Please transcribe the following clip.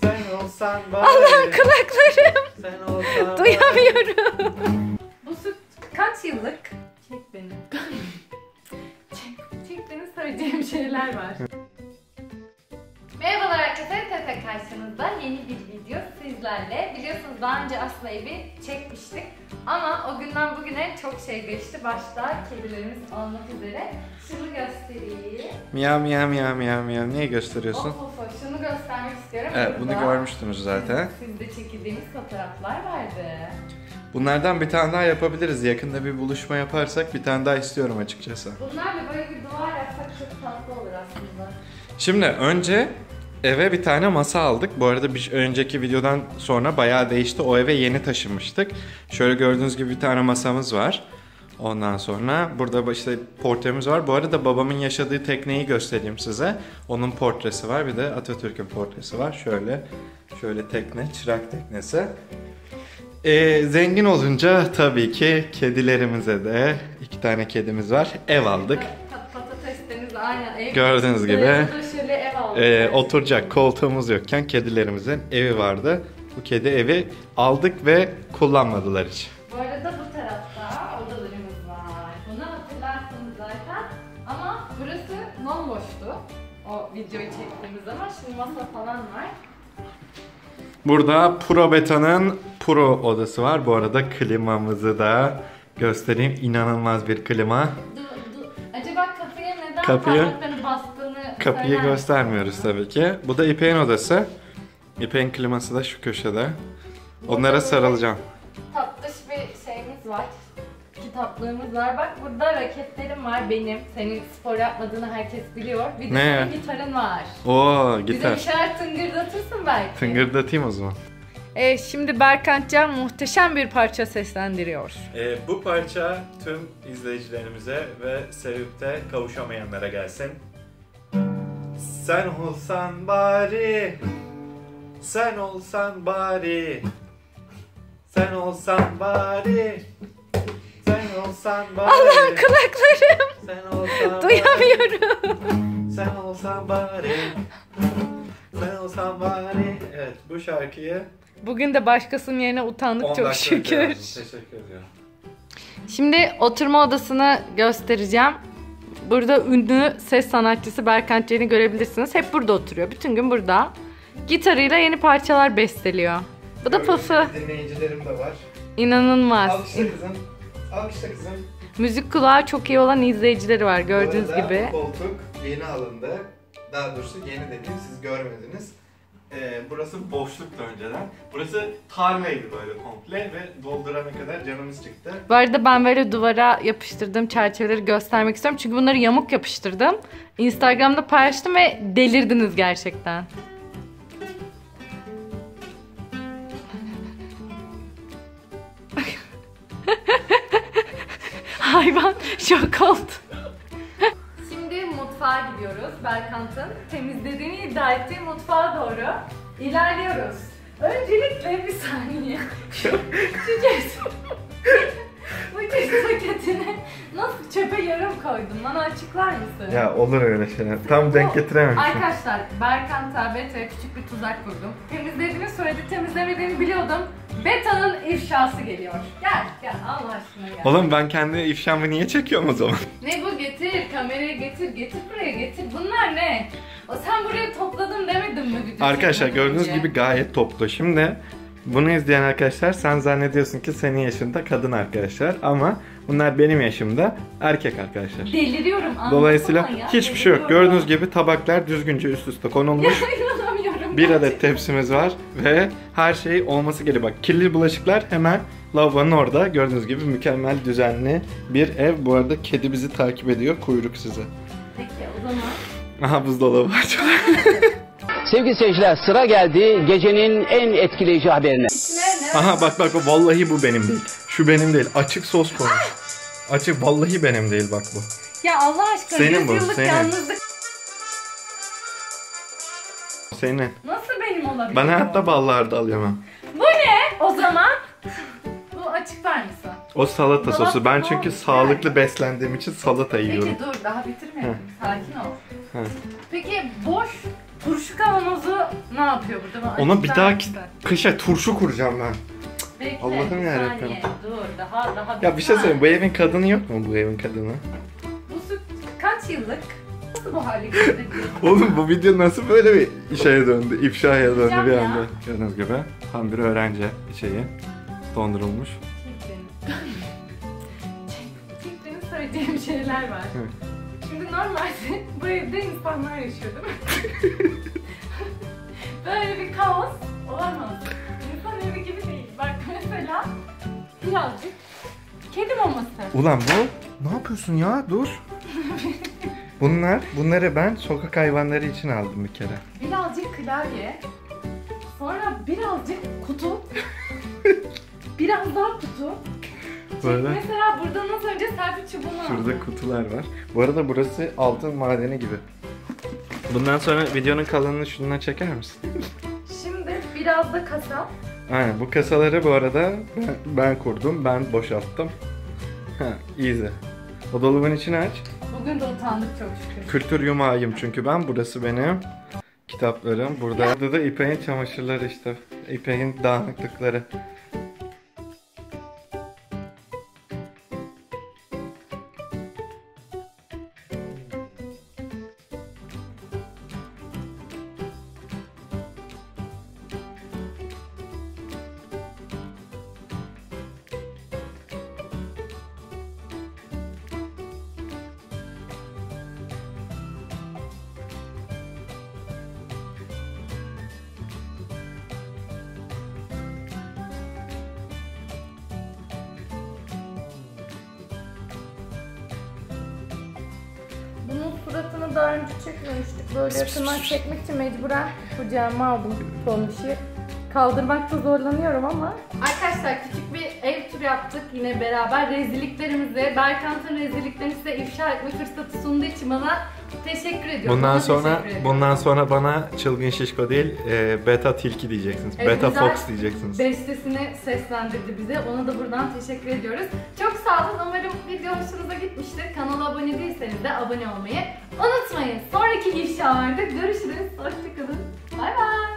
Sen olsan bari. Allah'ım kulaklarım. Sen olsan Duyamıyorum. Bu süt kaç yıllık? Çek beni. çek, çek beni söyleyeceğim şeyler var. Merhabalar herkese, Tete karşınızda yeni bir video sizlerle. Biliyorsunuz daha önce aslında evi çekmiştik. Ama o günden bugüne çok şey değişti. Başta kedilerimiz olmak üzere. Şunu göstereyim. Miyav miyav miyav miyav miyav. Niye Of gösteriyorsun? of of, şunu göstermek istiyorum. Evet bunu Burada görmüştünüz zaten. Sizde çekildiğimiz fotoğraflar vardı. Bunlardan bir tane daha yapabiliriz. Yakında bir buluşma yaparsak bir tane daha istiyorum açıkçası. Bunlarla böyle bir duvar yapsak çok tatlı olur aslında. Şimdi önce eve bir tane masa aldık. Bu arada bir önceki videodan sonra bayağı değişti. O eve yeni taşınmıştık. Şöyle gördüğünüz gibi bir tane masamız var. Ondan sonra burada işte portremiz var. Bu arada babamın yaşadığı tekneyi göstereyim size. Onun portresi var. Bir de Atatürk'ün portresi var. Şöyle şöyle tekne, çırak teknesi. Ee, zengin olunca tabii ki kedilerimize de iki tane kedimiz var. Ev aldık. Pat patatesleriniz aynen ev. Gördüğünüz gibi. Burada şöyle ev aldık. Ee, oturacak koltuğumuz yokken kedilerimizin evi vardı. Bu kedi evi aldık ve kullanmadılar hiç. Burası bomboştu. O videoyu çektiğimiz zaman şimdi masa falan var. Burada Pro Beta'nın Pro odası var. Bu arada klimamızı da göstereyim. İnanılmaz bir klima. Du, du. Acaba kapıya neden Kapıyı- bastığını Kapıyı söyler göstermiyoruz tabii ki. Bu da İpek'in odası. İpek'in kliması da şu köşede. Onlara sarılacağım. Tatlış bir şeyimiz var. Kitaplığımız var. Bak burada raketlerim var benim. Senin spor yapmadığını herkes biliyor. Bir de Ne? senin gitarın var. Oo Bize bir gitar. şeyler tıngırdatırsın belki. Tıngırdatayım o zaman. Evet şimdi Berkant Can muhteşem bir parça seslendiriyor. Ee, bu parça tüm izleyicilerimize ve sevip de kavuşamayanlara gelsin. Sen olsan bari, sen olsan bari, sen olsan bari, olsan bari. Allah'ım kulaklarım. Sen olsan Duyamıyorum. bari, sen olsan bari, sen olsan bari. Evet bu şarkıyı Bugün de başkasının yerine utandık 10 çok şükür. Teşekkür ediyorum. Şimdi oturma odasını göstereceğim. Burada ünlü ses sanatçısı Berkant Can'ı görebilirsiniz. Hep burada oturuyor. Bütün gün burada. Gitarıyla yeni parçalar besteliyor. Bu da Pıfı. Dinleyicilerim de var. İnanılmaz. Alkışla kızım. Alkışla kızım. Müzik kulağı çok iyi olan izleyicileri var gördüğünüz Bu gibi. bu koltuk yeni alındı. Daha doğrusu yeni dediğim siz görmediniz. Ee, burası boşluktu önceden. Burası tarlaydı böyle komple ve doldurana kadar canımız çıktı. Bu arada ben böyle duvara yapıştırdığım çerçeveleri göstermek istiyorum. Çünkü bunları yamuk yapıştırdım. Instagram'da paylaştım ve delirdiniz gerçekten. şok oldu. Şimdi mutfağa gidiyoruz. Berkant'ın temizlediğini iddia ettiği mutfağa doğru ilerliyoruz. Öncelikle bir saniye. Şu, şu nasıl çöpe yarım koydun? Bana açıklar mısın? Ya olur öyle şeyler. Tam denk getirememişim. Arkadaşlar Berkant'a Beta'ya küçük bir tuzak kurdum. Temizlediğini söyledi, temizlemediğini biliyordum. Beta'nın ifşası geliyor. Gel, gel Allah aşkına gel. Oğlum ben kendi ifşamı niye çekiyorum o zaman? Ne bu getir, kamerayı getir, getir buraya getir. Bunlar ne? O sen buraya topladın demedin mi video Arkadaşlar gördüğünüz önce? gibi gayet toplu. Şimdi bunu izleyen arkadaşlar sen zannediyorsun ki senin yaşında kadın arkadaşlar ama bunlar benim yaşımda erkek arkadaşlar. Deliriyorum Dolayısıyla ya, hiçbir şey yok. Gördüğünüz gibi tabaklar düzgünce üst üste konulmuş. Bir adet tepsimiz var ve her şey olması gerekiyor. Bak kirli bulaşıklar hemen lavabonun orada. Gördüğünüz gibi mükemmel düzenli bir ev. Bu arada kedi bizi takip ediyor. Kuyruk size. Peki o zaman. Aha buzdolabı var. Sevgili seyirciler sıra geldi gecenin en etkileyici haberine. Aha bak bak o vallahi bu benim değil. Şu benim değil. Açık sos koymuş. Açık vallahi benim değil bak bu. Ya Allah aşkına Senin 100 bu, yıllık senin. yalnızlık Senin. nasıl benim olabilir? Ben hayatta ballarda alıyorum. Bu ne? O zaman bu açıklar mısın? O salata Dolapta sosu. Ben çünkü olmuş sağlıklı yani? beslendiğim için salata yiyorum. Peki dur daha bitirmedim. Sakin ol. Hı. Peki boş ne yapıyor burada? Bana Ona bir açıklar daha mısın? kışa turşu kuracağım ben. Bekle, Allah'ım yarabbim. Dur daha daha Ya bir şey söyleyeyim bu evin kadını yok mu bu evin kadını? Bu süt kaç yıllık? Nasıl bu hale getirdi? Oğlum bu video nasıl böyle bir şeye döndü, ifşaya döndü bir ya. anda. Gördüğünüz gibi tam bir öğrenci şeyi dondurulmuş. Fikrini söyleyeceğim şeyler var. Evet. Şimdi normalde bu evde insanlar yaşıyor değil mi? Böyle bir kaos olamaz. İnsan evi gibi değil. Bak mesela birazcık kedi maması. Ulan bu ne yapıyorsun ya dur. Bunlar, bunları ben sokak hayvanları için aldım bir kere. Birazcık klavye. Sonra birazcık kutu. Biraz daha kutu. Böyle. mesela burada nasıl önce selfie çubuğunu aldım. Şurada kutular var. Bu arada burası altın madeni gibi. Bundan sonra videonun kalanını şundan çeker misin? Şimdi biraz da kasa. Aynen bu kasaları bu arada ben, ben kurdum, ben boşalttım. Ha, easy. O dolabın içini aç. Bugün de utandık çok şükür. Kültür yumağıyım çünkü ben. Burası benim kitaplarım. Burada, Burada da İpek'in çamaşırları işte. İpek'in dağınıklıkları. Daha önce çekmemiştik. Böyle yakından çekmek için mecburen kucağıma aldım Tomiş'i. Kaldırmakta zorlanıyorum ama. Arkadaşlar küçük bir ev turu yaptık yine beraber. Rezilliklerimizi, Berkant'ın rezilliklerini size ifşa etme fırsatı sunduğu için bana teşekkür ediyorum. Bundan sonra ediyorum. bundan sonra bana çılgın şişko değil, e, beta tilki diyeceksiniz. Evet, beta fox diyeceksiniz. Bestesini seslendirdi bize. Ona da buradan teşekkür ediyoruz. Çok sağ olun. Umarım video hoşunuza gitmiştir. Kanala abone değilseniz de abone olmayı unutmayın. Sonraki ifşalarda görüşürüz. Hoşçakalın. Bay bay.